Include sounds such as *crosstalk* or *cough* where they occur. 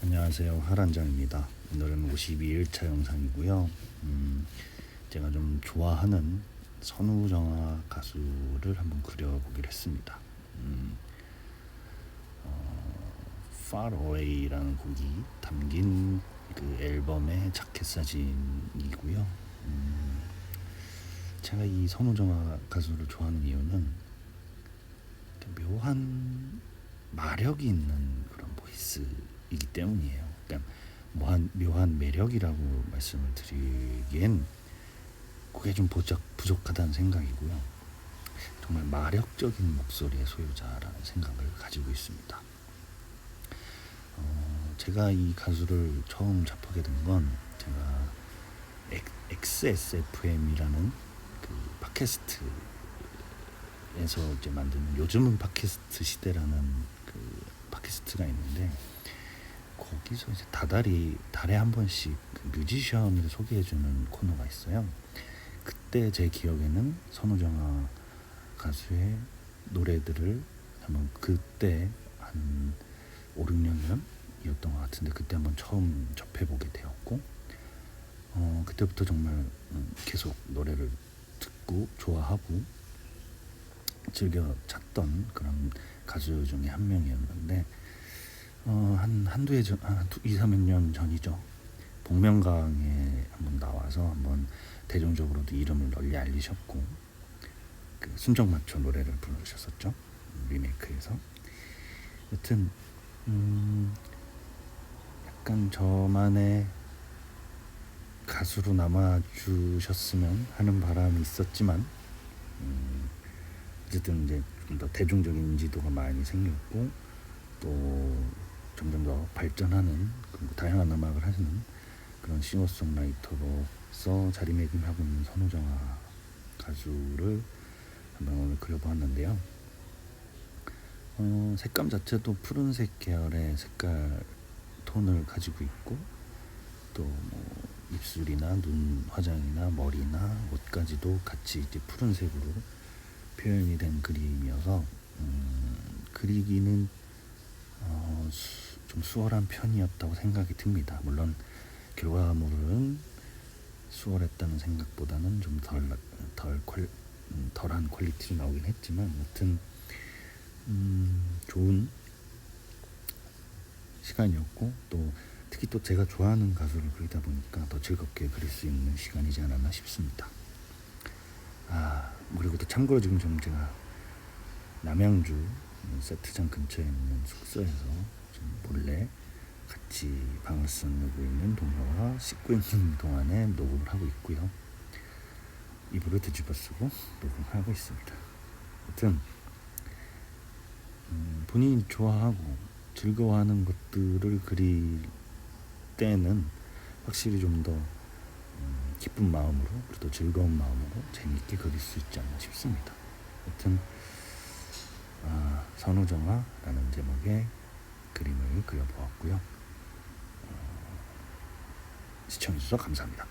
안녕하세요. 하란장입니다. 오늘은 52일차 영상이고요. 음, 제가 좀 좋아하는 선우정아 가수를 한번 그려보기로 했습니다. 음, 어, Far Away라는 곡이 담긴 그 앨범의 자켓 사진이고요. 음, 제가 이 선우정아 가수를 좋아하는 이유는 묘한 마력이 있는 그런 보이스 이기 때문이에요. 그러니까 묘한, 묘한 매력이라고 말씀을 드리기엔 그게 좀 부족, 부족하다는 생각이고요. 정말 마력적인 목소리의 소유자라는 생각을 가지고 있습니다. 어, 제가 이 가수를 처음 접하게 된 건 제가 XSFM이라는 그 팟캐스트 에서 이제 만드는 요즘은 팟캐스트 시대라는 그 팟캐스트가 있는데 거 기서 이제 다달이 달에 한 번씩 그 뮤지션을 소개해주는 코너가 있어요. 그때 제 기억에는 선우정아 가수의 노래들을 한번 그때 한 5, 6년 전이었던 것 같은데 그때 한번 처음 접해보게 되었고 어, 그때부터 정말 음, 계속 노래를 듣고 좋아하고 즐겨 찾던 그런 가수 중에 한 명이었는데 어, 한 한두 해 전, 한 두, 2, 3년 전이죠. 복면가왕에 한번 나와서 한번 대중적으로도 이름을 널리 알리셨고 그 순정 맞춰 노래를 부르셨었죠. 리메이크에서. 여튼 음, 약간 저만의 가수로 남아 주셨으면 하는 바람이 있었지만 음, 어쨌든 이제 좀 더 대중적인 인지도가 많이 생겼고 또 점점 더 발전하는 그리고 다양한 음악을 하시는 그런 싱어송라이터로서 자리매김하고 있는 선우정아 가수를 한번 오늘 그려보았는데요. 어, 색감 자체도 푸른색 계열의 색깔 톤을 가지고 있고 또뭐 입술이나 눈 화장이나 머리나 옷까지도 같이 이제 푸른색으로 표현이 된 그림이어서 음, 그리기는 어, 수, 좀 수월한 편이었다고 생각이 듭니다. 물론 결과물은 수월했다는 생각보다는 좀 덜덜 음, 덜한 퀄리티로 나오긴 했지만 여튼 음, 좋은 시간이었고 또 특히 또 제가 좋아하는 가수를 그리다 보니까 더 즐겁게 그릴 수 있는 시간이지 않았나 싶습니다. 아 그리고 또 참고로 지금 좀 제가 남양주 세트장 근처에 있는 숙소에서 좀 몰래 같이 방을 쓰고 있는 동료와 씻고 있는 *laughs* 동안에 녹음을 하고 있고요. 이불을 뒤집어 쓰고 녹음하고 있습니다. 하여튼 음, 본인이 좋아하고 즐거워하는 것들을 그릴 때는 확실히 좀더 음, 기쁜 마음으로 그리고 또 즐거운 마음으로 재미있게 그릴 수 있지 않나 싶습니다. 하여튼 아, 선우정아라는 제목의 그려보았고요. 어, 시청해주셔서 감사합니다.